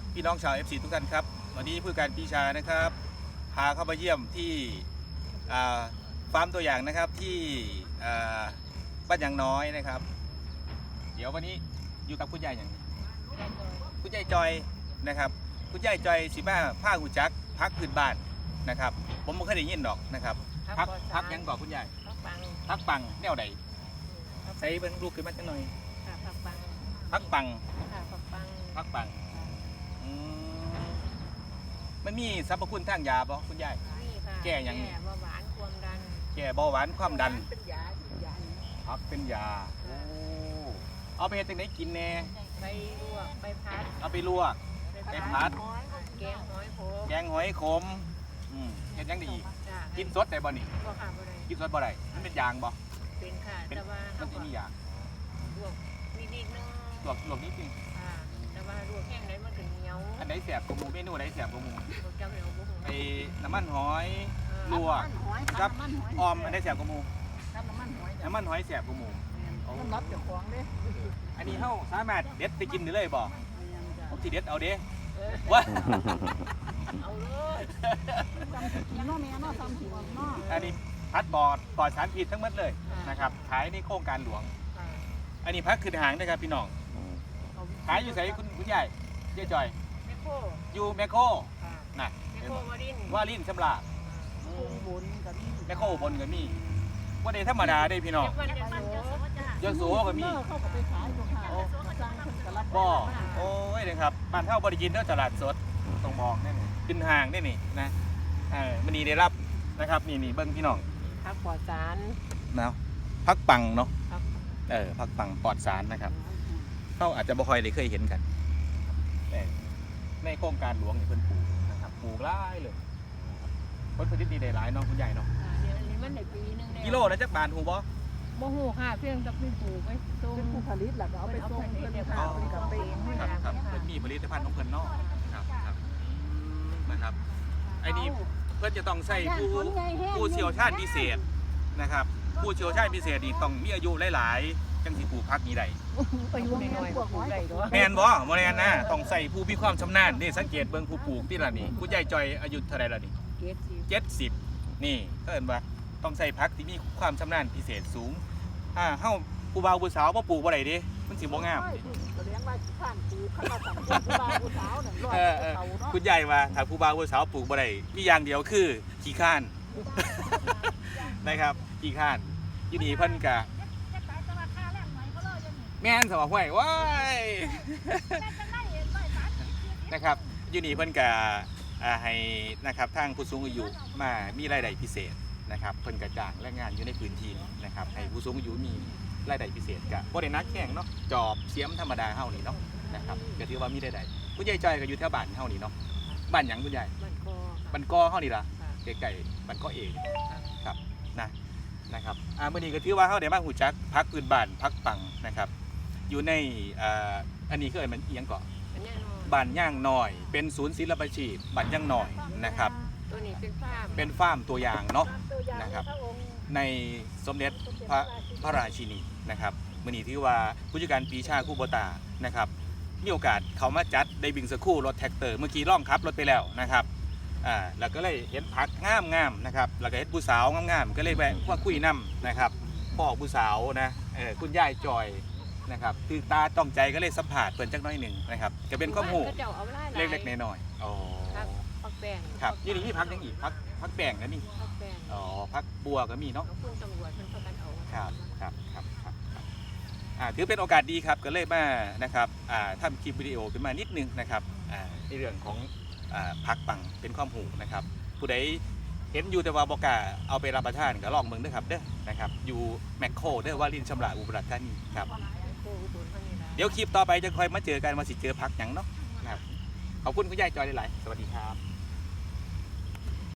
บพี่น้องชาว FC ทุกท่านครับ วันนี้ผู้การปีชานะครับ พาเข้ามาเยี่ยมที่อ่าฟาร์มตัวอย่างนะครับที่อ่าบ้านยางน้อยนะครับ เดี๋ยววันนี้อยู่กับคุณยายอย่างคุณยายจอยนะครับคุณยายจอยสิบ้าผ้าหูจักพักพื้นบ้านนะครับ ผมไม่เคยได้ยินดอกนะครับพักพักหยังก่อนคุณยายพักปังพักปังแนวใดใส่เบิ่งลูกขึ้นมาจังหน่อยค่ะพักปังพักปังค่ะพักปังพักปัง อืมมันมีสรรพคุณทางยาบ่คุณยาย นี่ค่ะแก้หยังนี่แก้เบาหวานความดัน แก้เบาหวานความดันเป็นยาเป็นยาพักเป็นยาโอ้เอาไปเฮ็ดจังไดกินแน่ไปลวกไปพัดเอาไปลวกไปพัด แกงหอยโขมแกงหอยขมอืมเฮ็ดหยังได้อีกจ้ะกินสดได้บ่นี่ก็ค่ะบ่ได้กินสดบ่ได้มันเป็นยางบ่เป็นค่ะเป็นแต่ว่ามันสิมียางลวกนิดนิดๆนึงลวกลวกนิดนึงค่ะแต่ว่าลวกแห้งไหนมันถึงเหนียวอัน ไหนแสบกว่าหมูเมนูไหนแสบกว่าหมูลวกเจ้าเหนียบุ้งไอ้น้ำมันหอยลวกครับออมอันไหนแสบกว่าหมูน้ำมันหอยน้ำมันหอยแสบกว่าหมูมันรับเจ้าของเด้อันนี้เฮาสามารถเด็ดไปกินได้เลยบ่แม่นจ้ะผมสิเด็ดเอาเด้ว่าเอาเลยจำสิกินเนาะแม่เนาะจำสิว่าเนาะอันนี้พัดบอดปลอดสารพิษทั้งหมดเลยนะครับขายในโครงการหลวง อันนี้พักขึ้นหางนะครับพี่น้องขายอยู่ไสคุณคุณใหญ่เจ๊จอย คอยู่แมคโครค่ะน่ะแม่โควารินว่าลิ้นชำลาปรุงบุญกับนี่แมคโครบนก็มีว่าได้ธรรมดาได้พี่น้องเจ้าวันเจ้าโสยโสก็มี เข้าก็ไปขายอยู่ค่ะสร้างเพิ่นก็รับบ่โอ้ยนะครับบ้านเท่าบริจินเท่าตลาดสดต้องบอกแน่นี่ขึ้นห่างได้นี่นะเออมันนี่ได้รับนะครับนี่นี่เบิ้งพี่น้องพักปลอดสารเนาะพักปังเนาะพักเออพักปังปลอดสารนะครับ เขาอาจจะบ่ค่อยได้เคยเห็นกันแต่ใน โครงการหลวงนี่เพิ่นปลูกนะครับปลูกหลายเลยผลผลิตดีได้หลายเนาะคุณใหญ่เนาะอ่าเดี๋ยวอันนี้มันได้ปีหนึงแล้วกิโลนะจักบาทหูบ่โมโหค่ะเพียงกับพี่ปลูกไว้ต้มเป็นผู้ผลิตแหละก็เอาไปส่งเพิ่นค่ะเพิ่นก็ไปครับครับเพิ่นมีผลิตภัณฑ์ของเพิ่นเนาะครับครับนะครับไอ้นี่เพิ่นจะต้องใส่ผู้ผู้เชี่ยวชาญพิเศษนะครับ ผู้เชี่ยวชาญพิเศษนี่ต้องมีอายุหลายๆ จังสิปลูกผักนี้ได้ไปอยู่แม่พวกหอยแม่นบ่บ่แม่นนะต้องใส่ผู้มีความชำนาญนี่สังเกตเบิ่งผู้ปลูกที่ล่ะนี่คุณยายจอยอายุเท่าไหร่ล่ะนี่เกศสิเจ็ดสิบนี่ก็เห็นว่าต้องใส่พักที่มีความชำนาญพิเศษสูงอ่าเฮาผู้บ่าวผู้สาวบ่ปลูกบ่ได้เดิมันสิบ่งามดิก็เลี้ยงไว้ที่ข้างปูข้างเราสั่งผู้บ่าวผู้สาวนั่นรอดเออเออเขาเนาะคุณยายว่าถ้าผู้บ่าวผู้สาวปลูกบ่ได้มีอย่างเดียวคือขี้ข้านนะครับขี้ข้านอยู่นี่เพิ่นก็ แม่นสมห้วยว้ายนะครับอยู่นี่เพิ่นก็อ่าให้นะครับทางผู้สูงอายุมามีรายได้พิเศษนะครับเพิ่นก็จ้างแรงงานอยู่ในพื้นที่นะครับให้ผู้สูงอายุมีรายได้พิเศษก็บ่ได้นักแข่งเนาะจอบเสียมธรรมดาเฮานี่เนาะนะครับก็ถือว่ามีรายได้คุณยายจอยก็อยู่แถวบ้านเฮานี่เนาะบ้านหยังคุณยายมันก็บ้านกอเฮานี่ล่ะค่ะใกล้ๆบ้านกอเองครับนะนะครับอ่ามื้อนี้ก็ถือว่าเฮาได้มาฮู้จักพักพื้นบ้านพักปังนะครับ อยู่ในอ่าอันนี้คือมันเอียงเกาะอันนี้เนาะบ้านย่างน้อย เป็นศูนย์ศิลปาชีพบ้านย่างน้อยนะครับ ตัวนี้เป็นฟาร์มเป็นฟาร์มตัวอย่างเนาะ นะครับ ในสมเด็จพระพระราชินีนะครับมื้อนี้ถือว่าผู้จัดการปีชาคู่โบตานะครับมีโอกาสเขามาจัดได้บิงสคู่รถแท็กเตอร์เมื่อกี้ล่องขับรถไปแล้วนะครับอ่าแล้วก็เลยเห็นพักงามงามๆนะครับแล้วก็เห็นผู้สาวงามๆก็เลยแวะว่าคุยนํนะครับพ่อผู้สาวนะเออคุณยายจอย นะครับคือตาต้องใจก็เลยสัมผัสเปิ่นจักหน้อยหนึ่งนะครับก็เป็นข้อมูลก็เจ้าเอาไล่เล็กๆน้อยๆอ๋อพักแป้งครับยี่นี่มีพักยังอีกพักพักแป้งนะนี่พักแป้งอ๋อพักบัวก็มีเนาะแล้วคุณตำรวจมันประกันเอาครับครับครับครับครับอ่าถือเป็นโอกาสดีครับก็เลยมานะครับอ่าทำคลิปวิดีโอขึ้นมานิดนึงนะครับอ่าในเรื่องของอ่าพักปังเป็นความหูนะครับ ผู้ใดเห็นอยู่แต่ว่าบอกล้าเอาไปรับประทานก็ลองเมืองเด้อครับเด้อนะครับ อยู่แมคโครเด้อว่าลินชำระอุบลราชธานีครับ อุดหนุนเขาเดี๋ยวคลิปต่อไปจะคอยมาเจอกันมาสิเจอพักหยังเนาะนะครับขอบคุณคุณยายจอยหลายๆสวัสดีครับ